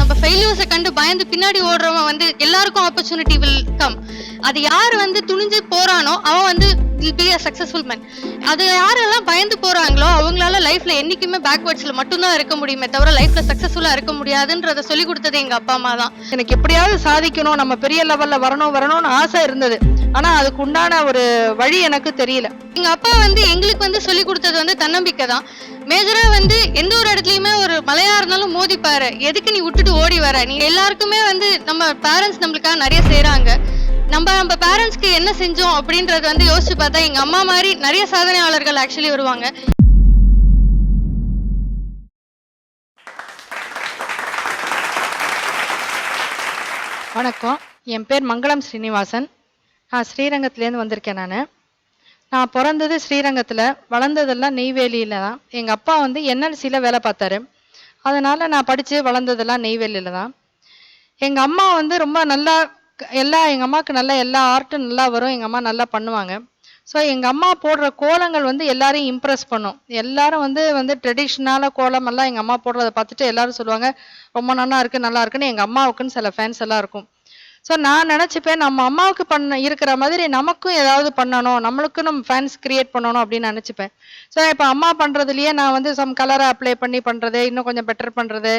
நம்ம ஃபெயிலியர்ஸை கண்டு பயந்து பின்னாடி ஓடுறவன் வந்து எல்லாருக்கும் ஆப்பர்ச்சுனிட்டி வில் கம் அது யார் வந்து துணிஞ்சு போறானோ அவன் வந்து will be a successful man அது யாரெல்லாம் பயந்து போறாங்களோ அவங்களால லைஃப்ல என்னைக்குமே பேக்வேர்ட்ஸ்ல மட்டும்தான் இருக்க முடியுமே தவிர லைஃப்ல சக்சஸ்ஃபுல்லா இருக்க முடியாதுன்றத சொல்லி கொடுத்தது எங்க அப்பா அம்மா தான். எனக்கு எப்படியாவது சாதிக்கணும் நம்ம பெரிய லெவல்ல வரணும் வரணும்னு ஆசை இருந்தது. ஆனா அதுக்கு உண்டான ஒரு வழி எனக்கு தெரியல. எங்க அப்பா வந்து எங்களுக்கு வந்து சொல்லி கொடுத்தது வந்து தன்னம்பிக்கை தான். மேஜரா வந்து எந்த ஒரு இடத்துலயுமே ஒரு மலையா இருந்தாலும் மோதிப்பாரு. எதுக்கு நீ விட்டுட்டு ஓடி வர. நீ எல்லாருக்குமே வந்து நம்ம பேரண்ட்ஸ் நம்மளுக்காக நிறைய செய்யறாங்க நம்ம நம்ம பேரண்ட்ஸ்க்கு என்ன செஞ்சோம் அப்படின்றது வந்து யோசிச்சு பார்த்தா எங்க அம்மா மாதிரி நிறைய சாதனையாளர்கள் ஆக்சுவலி வருவாங்க. வணக்கம். என் பேர் மங்களம் ஸ்ரீனிவாசன். நான் ஸ்ரீரங்கத்துலேருந்து வந்திருக்கேன் நான். நான் பிறந்தது ஸ்ரீரங்கத்தில் வளர்ந்ததெல்லாம் நெய்வேலியில் தான். எங்கள் அப்பா வந்து என்எல்சியில் வேலை பார்த்தாரு. அதனால் நான் படித்து வளர்ந்ததெல்லாம் நெய்வேலியில் தான். எங்கள் அம்மா வந்து ரொம்ப நல்லா எல்லா எங்கள் அம்மாவுக்கு நல்லா எல்லா ஆர்ட்டும் நல்லா வரும் எங்கள் அம்மா நல்லா பண்ணுவாங்க. ஸோ எங்கள் அம்மா போடுற கோலங்கள் வந்து எல்லாரையும் இம்ப்ரெஸ் பண்ணும். எல்லாரும் வந்து வந்து ட்ரெடிஷ்னலான கோலம் எல்லாம் எங்கள் அம்மா போடுறத பார்த்துட்டு எல்லாரும் சொல்லுவாங்க ரொம்ப நல்லா இருக்கு நல்லா இருக்குன்னு. எங்கள் அம்மாவுக்குன்னு சில ஃபேன்ஸ் எல்லாம் இருக்கும். ஸோ நான் நினச்சிப்பேன் நம்ம அம்மாவுக்கு பண்ண இருக்கிற மாதிரி நமக்கும் ஏதாவது பண்ணணும். நம்மளுக்கும் நம்ம ஃபேன்ஸ் கிரியேட் பண்ணணும் அப்படின்னு நினச்சிப்பேன். ஸோ இப்போ அம்மா பண்ணுறதுலையே நான் வந்து சம் கலரை அப்ளை பண்ணி பண்ணுறது இன்னும் கொஞ்சம் பெட்டர் பண்ணுறது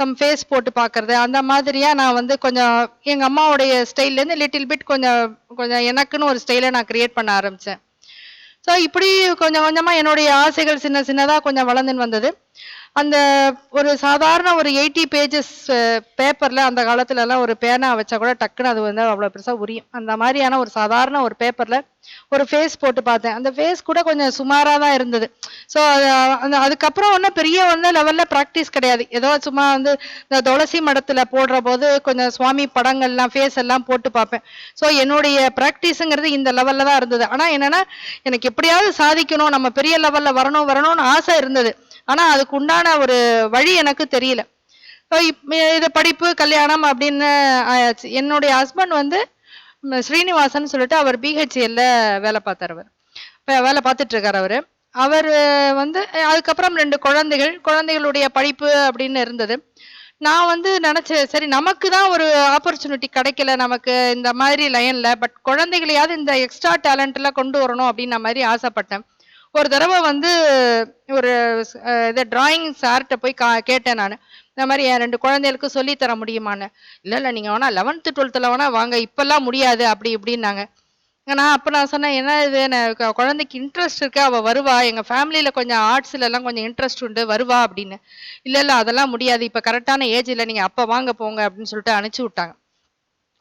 சம் ஃபேஸ் போட்டு பார்க்கறது அந்த மாதிரியாக நான் வந்து கொஞ்சம் எங்கள் அம்மாவுடைய ஸ்டைல்லேருந்து லிட்டில் பிட் கொஞ்சம் கொஞ்சம் எனக்குன்னு ஒரு ஸ்டைலை நான் கிரியேட் பண்ண ஆரம்பித்தேன் ஸோ இப்படி கொஞ்சம் கொஞ்சமாக என்னுடைய ஆசைகள் சின்ன சின்னதாக கொஞ்சம் வளர்ந்துன்னு வந்தது. அந்த ஒரு சாதாரண ஒரு எயிட்டி பேஜஸ் பேப்பரில் அந்த காலத்துல எல்லாம் ஒரு பேனா வச்சா கூட டக்குன்னு அது வந்து அவ்வளோ பெருசாக உரியும். அந்த மாதிரியான ஒரு சாதாரண ஒரு பேப்பரில் ஒரு ஃபேஸ் போட்டு பார்த்தேன். அந்த ஃபேஸ் கூட கொஞ்சம் சுமாராக தான் இருந்தது. ஸோ அந்த அதுக்கப்புறம் ஒன்றும் பெரிய வந்து லெவலில் ப்ராக்டிஸ் கிடையாது. ஏதோ சும்மா வந்து இந்த துளசி மடத்தில் போடுற போது கொஞ்சம் சுவாமி படங்கள்லாம் ஃபேஸ் எல்லாம் போட்டு பார்ப்பேன். ஸோ என்னுடைய ப்ராக்டிஸுங்கிறது இந்த லெவலில் தான் இருந்தது. ஆனால் என்னன்னா எனக்கு எப்படியாவது சாதிக்கணும். நம்ம பெரிய லெவலில் வரணும் வரணும்னு ஆசை இருந்தது. ஆனால் அதுக்கு உண்டான ஒரு வழி எனக்கு தெரியல. ஸோ இப் இது படிப்பு கல்யாணம் அப்படின்னு ஆயாச்சு. என்னுடைய ஹஸ்பண்ட் வந்து ஸ்ரீனிவாசன் சொல்லிட்டு அவர் பிஹெச்எல்ல வேலை பார்த்தார் அவர். வேலை பார்த்துட்டு இருக்காரு அவர். அவர் வந்து அதுக்கப்புறம் ரெண்டு குழந்தைகள் குழந்தைகளுடைய படிப்பு அப்படின்னு இருந்தது. நான் வந்து நினைச்சேன் சரி நமக்கு தான் ஒரு ஆப்பர்ச்சுனிட்டி கிடைக்கல நமக்கு இந்த மாதிரி லைனில் பட் குழந்தைகளையாவது இந்த எக்ஸ்ட்ரா டேலண்ட்லாம் கொண்டு வரணும் அப்படின்ன மாதிரி ஆசைப்பட்டேன். ஒரு தடவை வந்து ஒரு இதை டிராயிங் சார்கிட்ட போய் கா கேட்டேன் நான். இந்த மாதிரி என் ரெண்டு குழந்தைகளுக்கு சொல்லித்தர தர முடியுமான்னு. இல்லை இல்லை நீங்கள் வேணா லெவன்த்து டுவெல்த்தில் வேணா வாங்க. இப்போல்லாம் முடியாது. அப்படி இப்படின்னாங்க. நான் அப்போ நான் சொன்னேன் என்ன இது? எனக்கு குழந்தைக்கு இன்ட்ரெஸ்ட் இருக்கு? அவள் வருவா. எங்கள் ஃபேமிலியில் கொஞ்சம் ஆர்ட்ஸ்லலாம் கொஞ்சம் இன்ட்ரெஸ்ட் உண்டு. வருவா. அப்படின்னு. இல்லை இல்லை அதெல்லாம் முடியாது. இப்போ கரெக்டான ஏஜ் இல்லை நீங்கள் அப்போ வாங்க போங்க. அப்படின்னு சொல்லிட்டு அனுப்பிச்சி விட்டாங்க.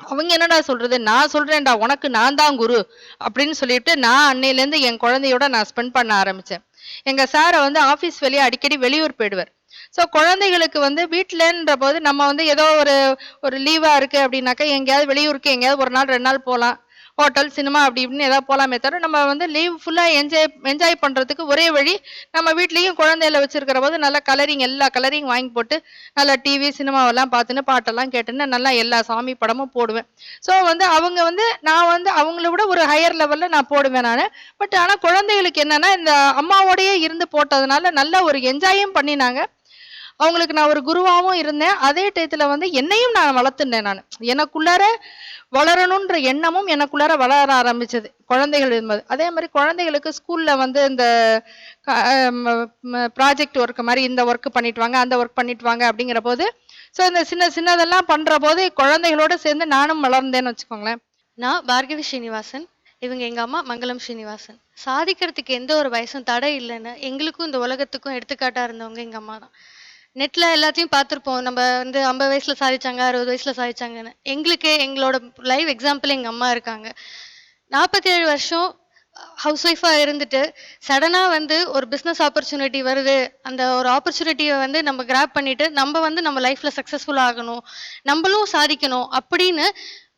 அவங்க என்னடா சொல்றது? நான் சொல்றேன்டா உனக்கு நான் தான் குரு அப்படின்னு சொல்லிட்டு நான் அன்னையிலேருந்து என் குழந்தையோட நான் ஸ்பெண்ட் பண்ண ஆரம்பிச்சேன். எங்க சாரை வந்து ஆஃபீஸ் வெளியே அடிக்கடி வெளியூர் போயிடுவார். ஸோ குழந்தைகளுக்கு வந்து வீட்டிலன்ற போது நம்ம வந்து ஏதோ ஒரு ஒரு லீவா இருக்கு அப்படின்னாக்கா எங்கேயாவது வெளியூருக்கு எங்கேயாவது ஒரு நாள் ரெண்டு நாள் போகலாம் ஹோட்டல் சினிமா அப்படி இப்படின்னு ஏதாவது போகலாமே தவிர நம்ம வந்து லீவ் ஃபுல்லாக என்ஜாய் என்ஜாய் பண்ணுறதுக்கு ஒரே வழி நம்ம வீட்லேயும் குழந்தையில வச்சிருக்கிற போது நல்லா கலரிங் எல்லா கலரிங் வாங்கி போட்டு நல்லா டிவி சினிமாவெல்லாம் பார்த்துன்னு பாட்டெல்லாம் கேட்டுன்னு நல்லா எல்லா சாமி படமும் போடுவேன். ஸோ வந்து அவங்க வந்து நான் வந்து அவங்கள விட ஒரு ஹையர் லெவலில் நான் போடுவேன் நான். பட் ஆனால் குழந்தைகளுக்கு என்னன்னா இந்த அம்மாவோடையே இருந்து போட்டதுனால நல்ல ஒரு என்ஜாயும் பண்ணினாங்க. அவங்களுக்கு நான் ஒரு குருவாகவும் இருந்தேன். அதே டயத்தில் வந்து என்னையும் நான் வளர்த்துனேன் நான். எனக்குள்ளார வளரணுன்ற எண்ணமும் எனக்குள்ளார வளர ஆரம்பிச்சது. குழந்தைகள் இருந்தது. அதே மாதிரி குழந்தைகளுக்கு ஸ்கூலில் வந்து இந்த ப்ராஜெக்ட் ஒர்க் மாதிரி இந்த ஒர்க் பண்ணிட்டு வாங்க அந்த ஒர்க் பண்ணிட்டு வாங்க அப்படிங்கிற போது ஸோ இந்த சின்ன சின்னதெல்லாம் பண்ற போது குழந்தைகளோட சேர்ந்து நானும் வளர்ந்தேன்னு வச்சுக்கோங்களேன். நான் பார்கவி ஸ்ரீனிவாசன் இவங்க எங்க அம்மா மங்களம் ஸ்ரீனிவாசன் சாதிக்கிறதுக்கு எந்த ஒரு வயசும் தடை இல்லைன்னு எங்களுக்கும் இந்த உலகத்துக்கும் எடுத்துக்காட்டா இருந்தவங்க எங்க அம்மா தான். நெட்ல எல்லாத்தையும் பார்த்துருப்போம். நம்ம வந்து ஐம்பது வயசுல சாதிச்சாங்க அறுபது வயசுல சாதிச்சாங்கன்னு. எங்களுக்கு எங்களோட லைவ் எக்ஸாம்பிள் எங்க அம்மா இருக்காங்க. நாற்பத்தி ஏழு வருஷம் ஹவுஸ் ஒய்ஃபாக இருந்துட்டு சடனாக வந்து ஒரு பிஸ்னஸ் ஆப்பர்ச்சுனிட்டி வருது. அந்த ஒரு ஆப்பர்ச்சுனிட்டியை வந்து நம்ம கிராப் பண்ணிட்டு நம்ம வந்து நம்ம லைஃப்ல சக்ஸஸ்ஃபுல் ஆகணும். நம்மளும் சாதிக்கணும் அப்படின்னு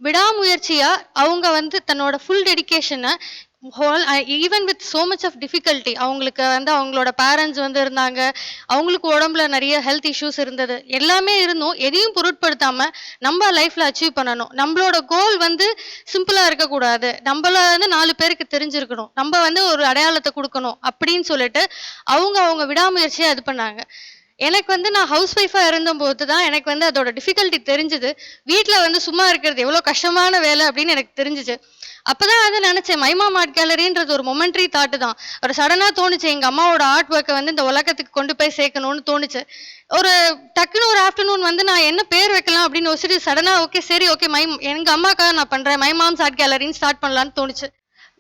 விடாமுயற்சியா அவங்க வந்து தன்னோட full டெடிகேஷனை whole even with so much of difficulty அவங்களுக்கு வந்து அவங்களோட பேரண்ட்ஸ் வந்து இருந்தாங்க. அவங்களுக்கு உடம்புல நிறைய ஹெல்த் இஷ்யூஸ் இருந்தது. எல்லாமே இருந்தும் எதையும் பொருட்படுத்தாம நம்ம லைஃப்ல அச்சீவ் பண்ணணும். நம்மளோட கோல் வந்து சிம்பிளா இருக்கக்கூடாது. நம்மள வந்து நாலு பேருக்கு தெரிஞ்சிருக்கணும். நம்ம வந்து ஒரு அடையாளத்தை கொடுக்கணும். அப்படின்னு சொல்லிட்டு அவங்க அவங்க விடாமுயற்சியா இது பண்ணாங்க. எனக்கு வந்து நான் ஹவுஸ் ஒய்ஃபாக இருந்தபோது தான் எனக்கு வந்து அதோட டிஃபிகல்ட்டி தெரிஞ்சுது. வீட்டில் வந்து சும்மா இருக்கிறது எவ்வளோ கஷ்டமான வேலை அப்படின்னு எனக்கு தெரிஞ்சுச்சு. அப்பதான் வந்து நினைச்சேன் மைமா ஆர்ட் கேலரின்றது ஒரு மொமெண்ட்ரி தாட்டு தான். ஒரு சடனா தோணுச்சு எங்க அம்மாவோட ஆர்ட் ஒர்க்கை வந்து இந்த உலகத்துக்கு கொண்டு போய் சேர்க்கணும்னு தோணுச்சு. ஒரு டக்குன்னு ஒரு ஆஃப்டர்நூன் வந்து நான் என்ன பேர் வைக்கலாம் அப்படின்னு யோசிச்சுட்டு சடனா ஓகே சரி ஓகே மை எங்க அம்மாக்காக நான் பண்றேன் மை மாம்ஸ் ஆர்ட் கேலரின்னு ஸ்டார்ட் பண்ணலான்னு தோணுச்சு.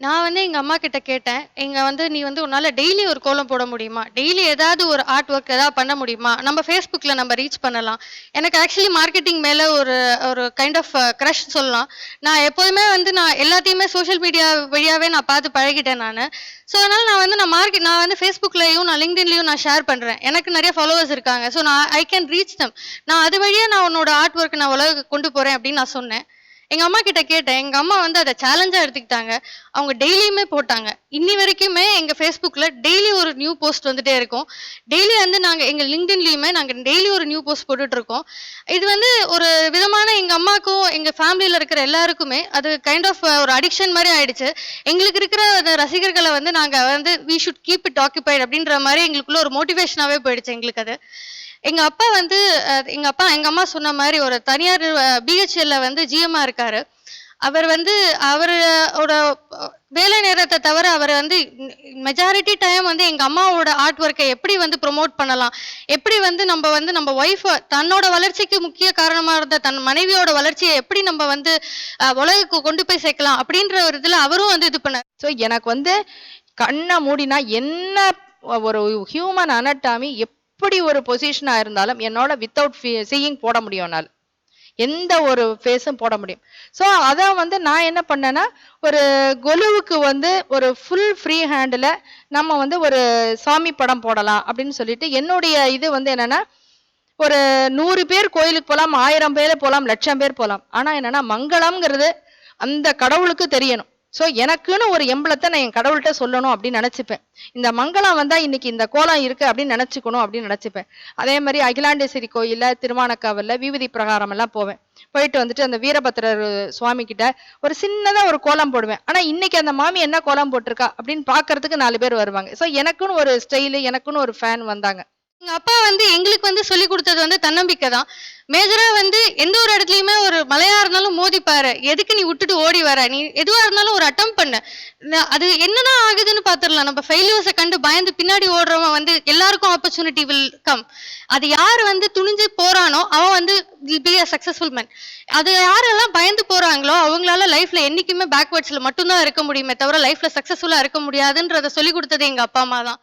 நான் வந்து எங்கள் அம்மா கிட்ட கேட்டேன் இங்கே வந்து நீ வந்து உன்னால் டெய்லி ஒரு கோலம் போட முடியுமா? டெய்லி ஏதாவது ஒரு ஆர்ட் ஒர்க் ஏதாவது பண்ண முடியுமா? நம்ம ஃபேஸ்புக்கில் நம்ம ரீச் பண்ணலாம். எனக்கு ஆக்சுவலி மார்க்கெட்டிங் மேலே ஒரு ஒரு கைண்ட் ஆஃப் க்ரஷ் சொல்லலாம். நான் எப்போதுமே வந்து நான் எல்லாத்தையுமே சோஷியல் மீடியா வழியாகவே நான் பார்த்து பழகிட்டேன் நான். ஸோ அதனால் நான் வந்து நான் மார்க்கெட் நான் வந்து ஃபேஸ்புக்லேயும் நான் லிங்க்டின்லேயும் நான் ஷேர் பண்ணுறேன் எனக்கு நிறைய ஃபாலோவர்ஸ் இருக்காங்க. ஸோ நான் ஐ கேன் ரீச் தம் நான் அது வழியாக நான் உன்னோட ஆர்ட் ஒர்க் நான் உலக கொண்டு போகிறேன் அப்படின்னு நான் சொன்னேன். எங்க அம்மா கிட்ட கேட்டேன். எங்க அம்மா வந்து அதை சேலஞ்சா எடுத்துக்கிட்டாங்க. அவங்க டெய்லியுமே போட்டாங்க. இன்னி வரைக்குமே எங்க ஃபேஸ்புக்ல டெய்லி ஒரு நியூ போஸ்ட் வந்துட்டே இருக்கும். டெய்லி வந்து நாங்க எங்க லிங்க்டின்லயுமே நாங்க டெய்லி ஒரு நியூ போஸ்ட் போட்டுட்டு இருக்கோம் இது வந்து ஒரு விதமான எங்க அம்மாக்கும் எங்க ஃபேமிலியில இருக்கிற எல்லாருக்குமே அது கைண்ட் ஆஃப் ஒரு அடிக்ஷன் மாதிரி ஆயிடுச்சு. எங்களுக்கு இருக்கிற அந்த ரசிகர்களை வந்து நாங்க வந்து we should keep it occupied அப்படின்ற மாதிரி எங்களுக்குள்ள ஒரு மோட்டிவேஷனாவே போயிடுச்சு எங்களுக்கு அது. எங்க அப்பா வந்து அஹ், எங்க அப்பா எங்க அம்மா சொன்ன மாதிரி ஒரு தனியார் பிஹெச்எல்ல வந்து ஜிஎம்மா இருக்காரு. அவர் வந்து அவரோட வேலை நேரத்தை தவிர அவர் வந்து மெஜாரிட்டி டைம் வந்து எங்க அம்மாவோட ஆர்ட் ஒர்க்கை எப்படி வந்து ப்ரொமோட் பண்ணலாம்? எப்படி வந்து நம்ம வந்து நம்ம ஒய்ஃப் தன்னோட வளர்ச்சிக்கு முக்கிய காரணமா இருந்த தன் மனைவியோட வளர்ச்சியை எப்படி நம்ம வந்து உலகுக்கு கொண்டு போய் சேர்க்கலாம்? அப்படின்ற ஒரு இதுல அவரும் வந்து இது பண்ண ஸோ எனக்கு வந்து கண்ணை மூடினா என்ன ஒரு ஹியூமன் அனட்டாமி எப்படி ஒரு பொசிஷனாக இருந்தாலும் என்னோட வித்தவுட் சீயிங் போட முடியும் என்னால். எந்த ஒரு ஃபேஸும் போட முடியும். ஸோ அதை வந்து நான் என்ன பண்ணேன்னா ஒரு கொலுவுக்கு வந்து ஒரு ஃபுல் ஃப்ரீ ஹேண்டில் நம்ம வந்து ஒரு சாமி படம் போடலாம் அப்படின்னு சொல்லிட்டு என்னுடைய இது வந்து என்னன்னா ஒரு நூறு பேர் கோயிலுக்கு போகலாம் ஆயிரம் பேர் போகலாம் லட்சம் பேர் போகலாம் ஆனால் என்னன்னா மங்களம்ங்கிறது அந்த கடவுளுக்கு தெரியணும். ஸோ எனக்குன்னு ஒரு எம்பளத்தை நான் என் கடவுள்கிட்ட சொல்லணும் அப்படின்னு நினச்சிப்பேன். இந்த மங்களம் வந்தால் இன்னைக்கு இந்த கோலம் இருக்குது அப்படின்னு நினச்சிக்கணும் அப்படின்னு நினச்சிப்பேன். அதே மாதிரி அகிலாண்டேஸ்வரி கோயிலில் திருவானக்காவலில் விபூதி பிரகாரம் எல்லாம் போவேன். போயிட்டு வந்துட்டு அந்த வீரபத்திரர் சுவாமி கிட்ட ஒரு சின்னதாக ஒரு கோலம் போடுவேன். ஆனால் இன்னைக்கு அந்த மாமி என்ன கோலம் போட்டிருக்கா அப்படின்னு பார்க்கறதுக்கு நாலு பேர் வருவாங்க. ஸோ எனக்குன்னு ஒரு ஸ்டைலு எனக்குன்னு ஒரு ஃபேன் வந்தாங்க. எங்கள் அப்பா வந்து எங்களுக்கு வந்து சொல்லி கொடுத்தது வந்து தன்னம்பிக்கை தான் மேஜரா வந்து எந்த ஒரு இடத்துலயுமே ஒரு மலையா இருந்தாலும் மோதிப்பாரு எதுக்கு நீ விட்டுட்டு ஓடி வர? நீ எதுவா இருந்தாலும் ஒரு அட்டம் பண்ணு. அது என்னன்னா ஆகுதுன்னு பாத்துடலாம். நம்ம ஃபெயிலியர்ஸை கண்டு பயந்து பின்னாடி ஓடுறவன் வந்து எல்லாருக்கும் ஆப்பர்ச்சுனிட்டி வில் கம் அது யார் வந்து துணிஞ்சு போறானோ அவன் வந்து will be a successful man அது யாரெல்லாம் பயந்து போறாங்களோ அவங்களால லைஃப்ல என்னைக்குமே பேக்வேர்ட்ஸ்ல மட்டும்தான் இருக்க முடியுமே தவிர லைஃப்ல சக்சஸ்ஃபுல்லா இருக்க முடியாதுன்றத சொல்லி கொடுத்தது எங்க அப்பா அம்மா தான்.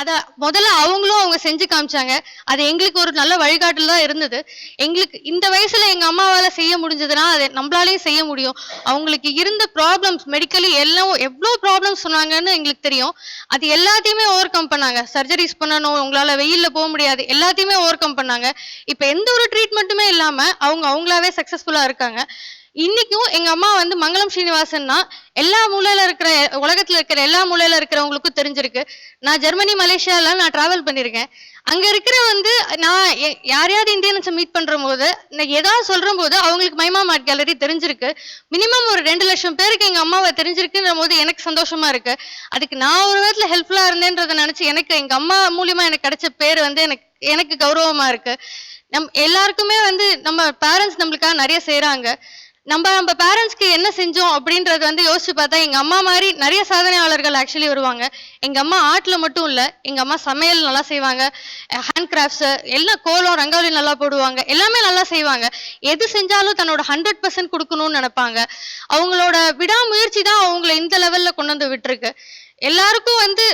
அத முதல்ல அவங்களும் அவங்க செஞ்சு காமிச்சாங்க. அது எங்களுக்கு ஒரு நல்ல வழிகாட்டல் தான் இருந்தது. எங்களுக்கு இந்த வயசுல எங்க அம்மாவால செய்ய முடிஞ்சதுன்னா அது நம்மளாலையும் செய்ய முடியும். அவங்களுக்கு இருந்த ப்ராப்ளம்ஸ் மெடிக்கலி எல்லாம் எவ்வளோ ப்ராப்ளம்ஸ் சொன்னாங்கன்னு எங்களுக்கு தெரியும். அது எல்லாத்தையுமே ஓவர் கம் பண்ணாங்க. சர்ஜரிஸ் பண்ணணும் உங்களால வெயில்ல போக முடியாது. எல்லாத்தையுமே ஓவர் கம் பண்ணாங்க. இப்போ எந்த ஒரு ட்ரீட்மெண்ட்டுமே இல்லாம அவங்க அவங்களாவே சக்சஸ்ஃபுல்லா இருக்காங்க. இன்னைக்கும் எங்க அம்மா வந்து மங்களம் ஸ்ரீனிவாசன்னா எல்லா மூலையில இருக்கிற உலகத்துல இருக்கிற எல்லா மூலையில இருக்கிறவங்களுக்கும் தெரிஞ்சிருக்கு. நான் ஜெர்மனி மலேசியால நான் டிராவல் பண்ணியிருக்கேன். அங்க இருக்கிற வந்து நான் யாரையாவது இந்தியன்ஸை மீட் பண்ற போது நான் ஏதாவது சொல்ற போது அவங்களுக்கு மைமா மார்ட் கேலரி தெரிஞ்சிருக்கு. மினிமம் ஒரு ரெண்டு லட்சம் பேருக்கு எங்க அம்மாவை தெரிஞ்சிருக்குன்ற போது எனக்கு சந்தோஷமா இருக்கு. அதுக்கு நான் ஒரு விதத்துல ஹெல்ப்ஃபுல்லா இருந்தேன்றதை நினைச்சு எனக்கு எங்க அம்மா மூலியமா எனக்கு கிடைச்ச பேர் வந்து எனக்கு எனக்கு கௌரவமா இருக்கு. நம் எல்லாருக்குமே வந்து நம்ம பேரண்ட்ஸ் நம்மளுக்காக நிறைய செய்யறாங்க நம்ம நம்ம பேரண்ட்ஸ்க்கு என்ன செஞ்சோம் அப்படின்றது வந்து யோசிச்சு பார்த்தா எங்க அம்மா மாதிரி நிறைய சாதனையாளர்கள் ஆக்சுவலி வருவாங்க. எங்க அம்மா ஆர்ட்ல மட்டும் இல்ல எங்க அம்மா சமையல் நல்லா செய்வாங்க. ஹேண்ட் கிராஃப்ட்ஸ் எல்லாம் கோலம் ரங்கோலி நல்லா போடுவாங்க. எல்லாமே நல்லா செய்வாங்க. எது செஞ்சாலும் தன்னோட ஹண்ட்ரட் பர்சன்ட் கொடுக்கணும்னு நினைப்பாங்க. அவங்களோட விடாமுயற்சி தான் அவங்கள இந்த லெவல்ல கொண்டு வந்து விட்டுருக்கு. எல்லாருக்கும் வந்து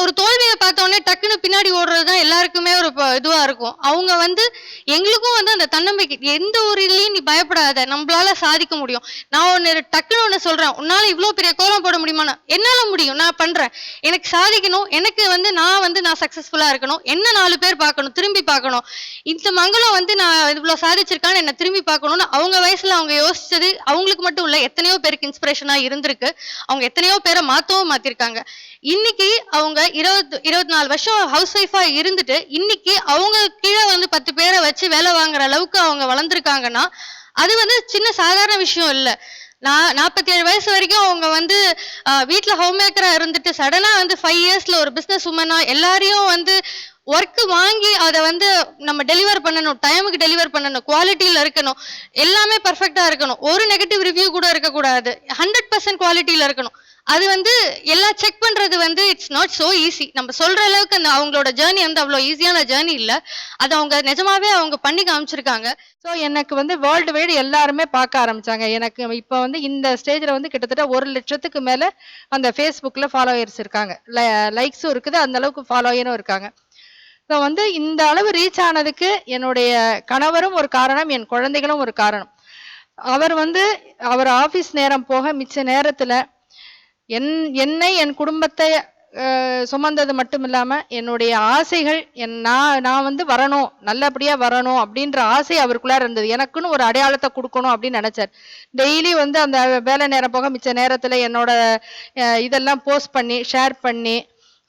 ஒரு தோல்வியை பார்த்தோன்னே டக்குன்னு பின்னாடி ஓடுறது தான் எல்லாருக்குமே ஒரு இதுவாக இருக்கும். அவங்க வந்து எங்களுக்கும் வந்து அந்த தன்னம்பிக்கை எந்த ஒரு இதுலையும் நீ பயப்படாத. நம்மளால சாதிக்க முடியும். நான் ஒன்று டக்குன்னு ஒன்று சொல்கிறேன் உன்னால் இவ்வளோ பெரிய கோலம் போட முடியுமா என்னால் முடியும். நான் பண்ணுறேன் எனக்கு சாதிக்கணும். எனக்கு வந்து நான் வந்து நான் சக்சஸ்ஃபுல்லா இருக்கணும். என்ன நாலு பேர் பார்க்கணும்? திரும்பி பார்க்கணும். இந்த மங்களம் வந்து நான் இவ்வளவு சாதிச்சிருக்கான்னு என்ன திரும்பி பார்க்கணும்னு அவங்க வயசுல அவங்க யோசிச்சது அவங்களுக்கு மட்டும் இல்ல எத்தனையோ பேருக்கு இன்ஸ்பிரேஷனா இருந்திருக்கு. அவங்க எத்தனையோ பேரை மாத்தவும் மாத்திருக்காங்க. இன்னைக்கு அவங்க இருபது இருபத்தி நாலு வருஷம் ஹவுஸ் ஒய்ஃபா இருந்துட்டு இன்னைக்கு அவங்க கீழே வந்து பத்து பேரை வச்சு வேலை வாங்குற அளவுக்கு அவங்க வளர்ந்துருக்காங்கன்னா அது வந்து சின்ன சாதாரண விஷயம் இல்லை. நான் நாற்பத்தி ஏழு வயசு வரைக்கும் அவங்க வந்து வீட்டில் ஹோம் மேக்கராக இருந்துட்டு சடனாக வந்து ஃபைவ் இயர்ஸில் ஒரு பிஸ்னஸ் உமனாக எல்லாரையும் வந்து ஒர்க்கு வாங்கி அதை வந்து நம்ம டெலிவர் பண்ணணும் டைமுக்கு டெலிவர் பண்ணணும் குவாலிட்டியில் இருக்கணும் எல்லாமே பர்ஃபெக்டாக இருக்கணும். ஒரு நெகட்டிவ் ரிவ்யூ கூட இருக்கக்கூடாது. ஹண்ட்ரட் பர்சன்ட் குவாலிட்டியில் இருக்கணும். அது வந்து எல்லாம் செக் பண்றது வந்து இட்ஸ் நாட் ஸோ ஈஸி நம்ம சொல்ற அளவுக்கு அந்த அவங்களோட ஜேர்னி வந்து அவ்வளோ ஈஸியான ஜேர்னி இல்லை. அது அவங்க நிஜமாவே அவங்க பண்ணி காமிச்சிருக்காங்க. ஸோ எனக்கு வந்து வேர்ல்டு வைடு எல்லாருமே பார்க்க ஆரம்பிச்சாங்க. எனக்கு இப்போ வந்து இந்த ஸ்டேஜில் வந்து கிட்டத்தட்ட ஒரு லட்சத்துக்கு மேலே அந்த ஃபேஸ்புக்கில் ஃபாலோயர்ஸ் இருக்காங்க. லைக்ஸும் இருக்குது. அந்த அளவுக்கு ஃபாலோயரும் இருக்காங்க. ஸோ வந்து இந்த அளவு ரீச் ஆனதுக்கு என்னுடைய கணவரும் ஒரு காரணம் என் குழந்தைகளும் ஒரு காரணம். அவர் வந்து அவர் ஆஃபீஸ் நேரம் போக மிச்ச நேரத்தில் என் என்னை என் குடும்பத்தை சுமந்தது மட்டும் இல்லாமல் என்னுடைய ஆசைகள் என் நான் நான் வந்து வரணும் நல்லபடியாக வரணும் அப்படின்ற ஆசை அவருக்குள்ளார இருந்தது. எனக்குன்னு ஒரு அடையாளத்தை கொடுக்கணும் அப்படின்னு நினச்சார். டெய்லி வந்து அந்த வேலை நேரம் போக மிச்ச நேரத்தில் என்னோட இதெல்லாம் போஸ்ட் பண்ணி ஷேர் பண்ணி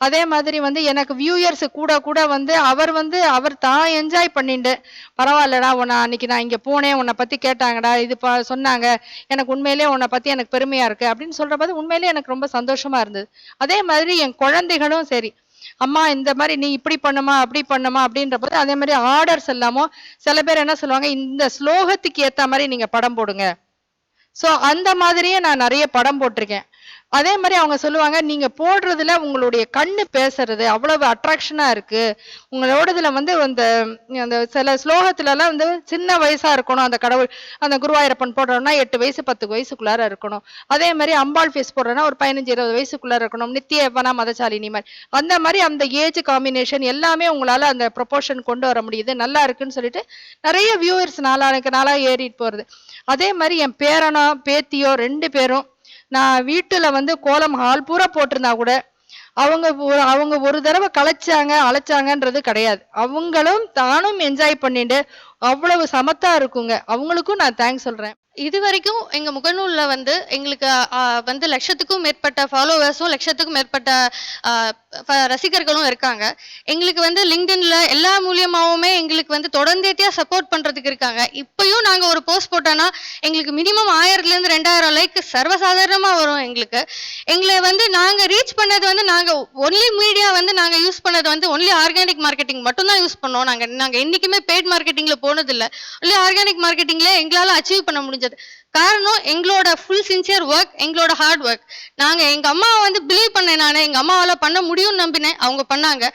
அதே மாதிரி வந்து எனக்கு வியூயர்ஸ் கூட கூட வந்து அவர் வந்து அவர் தான் என்ஜாய் பண்ணிட்டு பரவாயில்லடா உன்னை அன்னைக்கு நான் இங்க போனேன் உன்னை பத்தி கேட்டாங்கடா இது ப சொன்னாங்க எனக்கு உண்மையிலேயே உன்னை பத்தி எனக்கு பெருமையா இருக்கு அப்படின்னு சொல்றபோது உண்மையிலேயே எனக்கு ரொம்ப சந்தோஷமா இருந்தது. அதே மாதிரி என் குழந்தைகளும் சரி அம்மா இந்த மாதிரி நீ இப்படி பண்ணுமா அப்படி பண்ணுமா அப்படின்ற போது அதே மாதிரி ஆர்டர்ஸ் எல்லாமோ சில பேர் என்ன சொல்லுவாங்க இந்த ஸ்லோகத்துக்கு ஏத்த மாதிரி நீங்க படம் போடுங்க. சோ அந்த மாதிரியே நான் நிறைய படம் போட்டிருக்கேன். அதே மாதிரி அவங்க சொல்லுவாங்க நீங்க போடுறதுல உங்களுடைய கண்ணு பேசுறது அவ்வளவு அட்ராக்ஷனா இருக்கு. உங்களோடதுல வந்து அந்த அந்த சில ஸ்லோகத்துல எல்லாம் வந்து சின்ன வயசா இருக்கணும் அந்த கடவுள் அந்த குருவாயிரப்பன் போடுறோம்னா எட்டு வயசு பத்து வயசுக்குள்ளார இருக்கணும். அதே மாதிரி அம்பாள் ஃபேஸ் போடுறோம்னா ஒரு பதினஞ்சு இருபது வயசுக்குள்ளார இருக்கணும். நித்திய எவனா மதசாலினி மாதிரி. அந்த மாதிரி அந்த ஏஜ் காம்பினேஷன் எல்லாமே உங்களால அந்த ப்ரொபோர்ஷன் கொண்டு வர முடியுது. நல்லா இருக்குன்னு சொல்லிட்டு நிறைய வியூவர்ஸ் நாளானுக்கு நாளா ஏறிட்டு போறது. அதே மாதிரி என் பேரனோ பேத்தியோ ரெண்டு பேரும் நான் வீட்டில் வந்து கோலம் ஹால் பூரா போட்டிருந்தா கூட அவங்க ஒரு- அவங்க ஒரு தடவை கலைச்சாங்க அழைச்சாங்கன்றது கிடையாது. அவங்களும் தானும் என்ஜாய் பண்ணிட்டு அவ்வளவு சமத்தா இருக்குங்க. அவங்களுக்கும் நான் தேங்க்ஸ் சொல்றேன். இது வரைக்கும் எங்க முகநூல்ல வந்து எங்களுக்கு வந்து லட்சத்துக்கும் மேற்பட்ட ஃபாலோவர்ஸும் லட்சத்துக்கும் மேற்பட்ட ரசிகர்களும் இருக்காங்க. எங்களுக்கு வந்து லிங்க்டின்ல எல்லா மூலியமாவுமே எங்களுக்கு வந்து தொடர்ந்தேட்டியா சப்போர்ட் பண்றதுக்கு இருக்காங்க. இப்பயும் நாங்க ஒரு போஸ்ட் போட்டோம்னா எங்களுக்கு மினிமம் ஆயிரத்துல இருந்து ரெண்டாயிரம் லைக் சர்வசாதாரணமா வரும் எங்களுக்கு. எங்களை வந்து நாங்க ரீச் பண்ணது வந்து நாங்க ஒன்லி மீடியா வந்து நாங்க யூஸ் பண்ணது வந்து ஒன்லி ஆர்கானிக் மார்க்கெட்டிங் மட்டும் தான் யூஸ் பண்ணோம். நாங்க நாங்க என்னைக்குமே பெய்ட் மார்க்கெட்டிங்ல போனதில்லை. ஒன்லி ஆர்கானிக் மார்க்கெட்டிங்ல எங்களால அச்சீவ் பண்ண முடிஞ்சது. காரணம் எங்களோட ஃபுல் சின்சியர் ஒர்க் எங்களோட ஹார்ட் ஒர்க் நாங்கள் எங்கள் அம்மாவை வந்து பிலீவ் பண்ணேன் நான். எங்கள் அம்மாவால் பண்ண முடியும்னு நம்பினேன். அவங்க பண்ணாங்க.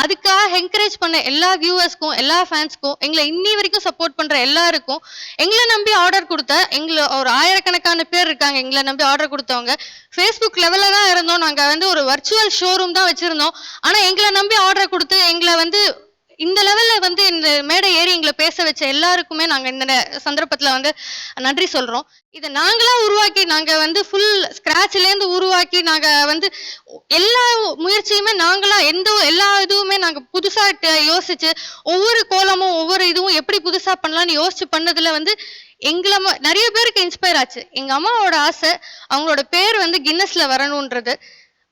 அதுக்காக என்கரேஜ் பண்ண எல்லா வியூவர்ஸ்க்கும் எல்லா ஃபேன்ஸ்க்கும் எங்களை இன்னி வரைக்கும் சப்போர்ட் பண்ணுற எல்லாருக்கும் எங்களை நம்பி ஆர்டர் கொடுத்த எங்களை ஒரு ஆயிரக்கணக்கான பேர் இருக்காங்க. எங்களை நம்பி ஆர்டர் கொடுத்தவங்க. ஃபேஸ்புக் லெவலில் தான் இருந்தோம். நாங்கள் வந்து ஒரு வர்ச்சுவல் ஷோரூம் தான் வச்சுருந்தோம். ஆனால் எங்களை நம்பி ஆர்டர் கொடுத்து எங்களை வந்து இந்த லெவல்ல வந்து இந்த மேடை ஏறி எங்களை பேச வச்ச எல்லாருக்குமே நாங்க இந்த நே- சந்தர்ப்பத்துல வந்து நன்றி சொல்றோம். இதை நாங்களா உருவாக்கி நாங்க வந்து ஃபுல் ஸ்கிராச்ல இருந்து உருவாக்கி நாங்க வந்து எல்லா முயற்சியுமே நாங்களா எந்த எல்லா இதுவுமே நாங்க புதுசா யோசிச்சு ஒவ்வொரு கோலமும் ஒவ்வொரு இதுவும் எப்படி புதுசா பண்ணலாம்னு யோசிச்சு பண்ணதுல வந்து எங்களை நிறைய பேருக்கு இன்ஸ்பயர் ஆச்சு. எங்க அம்மாவோட ஆசை அவங்களோட பேர் வந்து கின்னஸ்ல வரணும்ன்றது.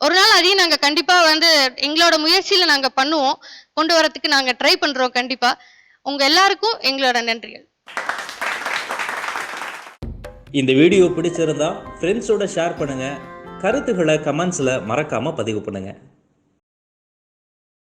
ஒரு நாள் அதையும் நாங்க கண்டிப்பா வந்து எங்களோட முயற்சியில நாங்க பண்ணுவோம். கொண்டு வரத்துக்கு நாங்க ட்ரை பண்றோம் கண்டிப்பா. உங்க எல்லாருக்கும் எங்களோட நன்றிகள். இந்த வீடியோ பிடிச்சிருந்தா ஃப்ரெண்ட்ஸோட ஷேர் பண்ணுங்கள் கருத்துக்களை கமெண்ட்ஸில் மறக்காமல் பதிவு பண்ணுங்கள்